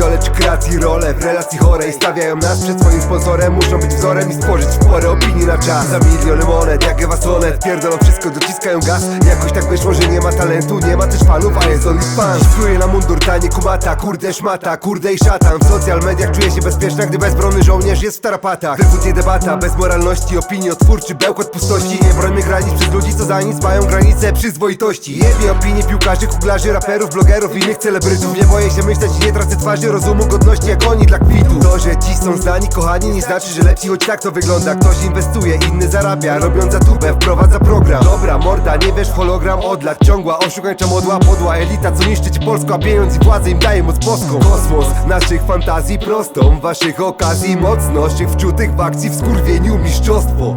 relacji role w relacji chorej. Stawiają nas przed swoim sponsorem Muszą być wzorem i stworzyć w porę opinii na czas. Za miliony monet, jak Ewa Sonet Pierdolą wszystko, dociskają gaz. Jakoś tak wyszło, że nie ma talentu Nie ma też fanów, a jest only fans Pluje na mundur, tanie kumata Kurde szmata, kurde i szatan. W social mediach czuję się bezpieczna Gdy bezbronny żołnierz jest w tarapatach. Wywód nie debata, bez moralności Opinii otwórczy, bełkot pustości Nie brońmy granic przez ludzi, co za nic Mają granice przyzwoitości. Jebie opinie piłkarzy, kuglarzy, raperów, blogerów Innych celebrytów. Nie boję się myśleć nie tracę twarzy Rozumu, godności jak oni dla kwitu. To, że ci są znani, kochani Nie znaczy, że lepsi, choć tak to wygląda. Ktoś inwestuje, inny zarabia Robiąc za tubę, wprowadza program. Dobra, morda, nie wiesz, hologram od lat Ciągła, oszukańcza modła, podła elita Co niszczy ci Polską, a pieniądz i władzę im daje moc boską. Kosmos naszych fantazji prostą Waszych okazji mocność Ich wczutych w akcji, w skurwieniu mistrzostwo.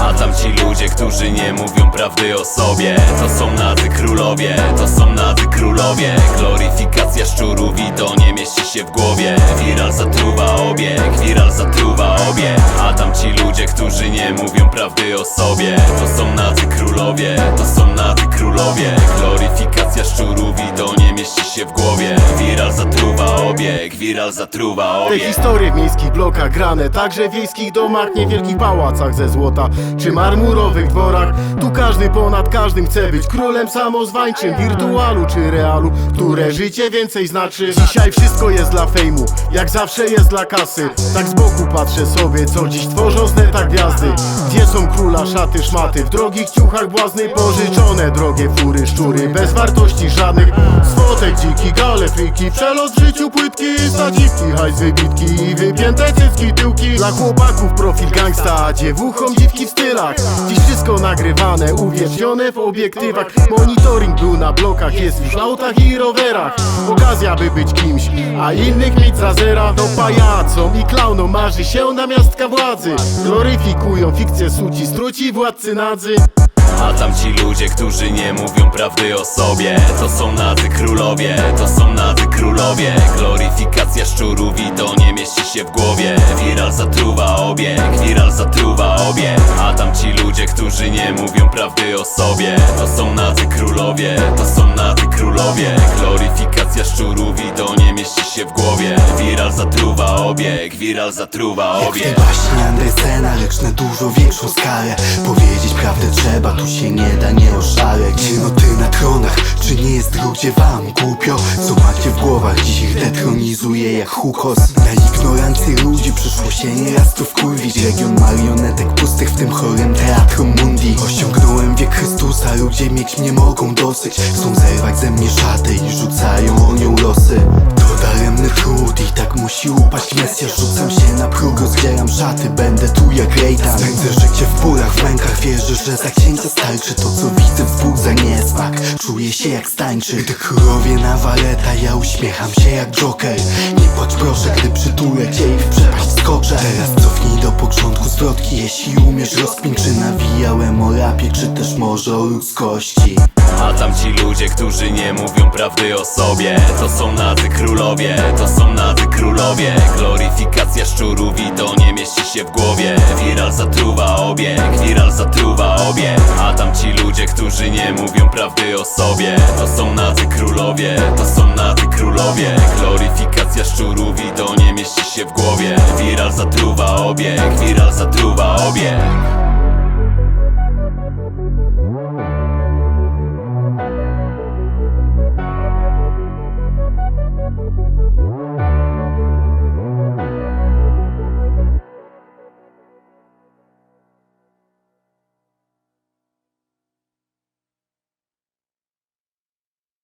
A tam ci ludzie, którzy nie mówią prawdy o sobie. To są nadzy królowie, to są nadzy królowie. Gloryfikacja szczurów i to nie mieści się w głowie. Viral zatruwa obieg, viral zatruwa obieg A tam ci ludzie, którzy nie mówią prawdy o sobie. To są nadzy królowie, to są nadzy królowie. Gloryfikacja szczurów i to nie mieści się w głowie. Viral zatruwa obieg, viral zatruwa Te obieg historie w miejskich blokach grane Także w wiejskich domach, niewielkich pałacach ze złota Czy marmurowych dworach. Tu każdy ponad każdym chce być królem samozwańczym Wirtualu czy realu, które życie więcej znaczy. Dzisiaj wszystko jest dla fejmu, jak zawsze jest dla kasy. Tak z boku patrzę sobie, co dziś tworzą z neta gwiazdy. Gdzie są króla szaty, szmaty? W drogich ciuchach błazny pożyczone Drogie fury, szczury, bez wartości żadnych. Swotek dziki, gale, friki Przelot w życiu płytki, stadziwki Hajs wybitki i wypięte cycki, tyłki. Dla chłopaków profil gangsta Dziewuchom dziwki w stylach. Dziś wszystko nagrywane, uwiecznione w obiektywach. Monitoring był na blokach, jest już w autach i rowerach. Okazja by być kimś, a innych mieć za zera To pajacom i klaunom marzy się namiastka władzy. Gloryfikują fikcję suci, struci władcy nadzy A tam ci ludzie, którzy nie mówią prawdy o sobie. To są nadzy królowie, to są nadzy królowie. Gloryfikacja szczurów i to nie mieści się w głowie. Viral zatruwa obieg, viral zatruwa obieg. A tam ci ludzie, którzy nie mówią prawdy o sobie. To są nadzy królowie, to są nadzy królowie. Gloryfikacja szczurów i to nie mieści się w głowie Obieg, viral zatruwa Jak obieg baśni Andersena, lecz na dużo większą skalę. Powiedzieć prawdę trzeba, tu się nie da nie oszaleć. Ciemnoty na tronach, czy nie jest gdzie wam głupio? Co macie w głowach, dziś ich detronizuje jak hukos. Na ignorancji ludzi przyszło się nieraz tu wkurwić. Region marionetek pustych w tym chorym teatrum mundi. Osiągnąłem wiek Chrystusa, ludzie mieć mnie mogą dosyć. Chcą zerwać ze mnie szatę i rzucają musi upaść Mesjasz Rzucam się na próg, rozdzieram szaty że za księcia starczy To co widzę wzbudza niesmak Czuję się jak stańczy. Gdy królowie na waleta Ja uśmiecham się jak Joker. Nie płacz proszę, gdy przytulę cię i w przepaść skoczę. Teraz cofnij do początku zwrotki. Jeśli umiesz rozkmin Czy nawijałem o rapie Czy też może o ludzkości. A tam ci ludzie, którzy nie mówią prawdy o sobie. To są nadzy królowie, to są nadzy królowie nie mówią prawdy o sobie. To są nadzy królowie, to są nadzy królowie. Gloryfikacja szczurów i to nie mieści się w głowie. Viral zatruwa obieg, viral zatruwa obieg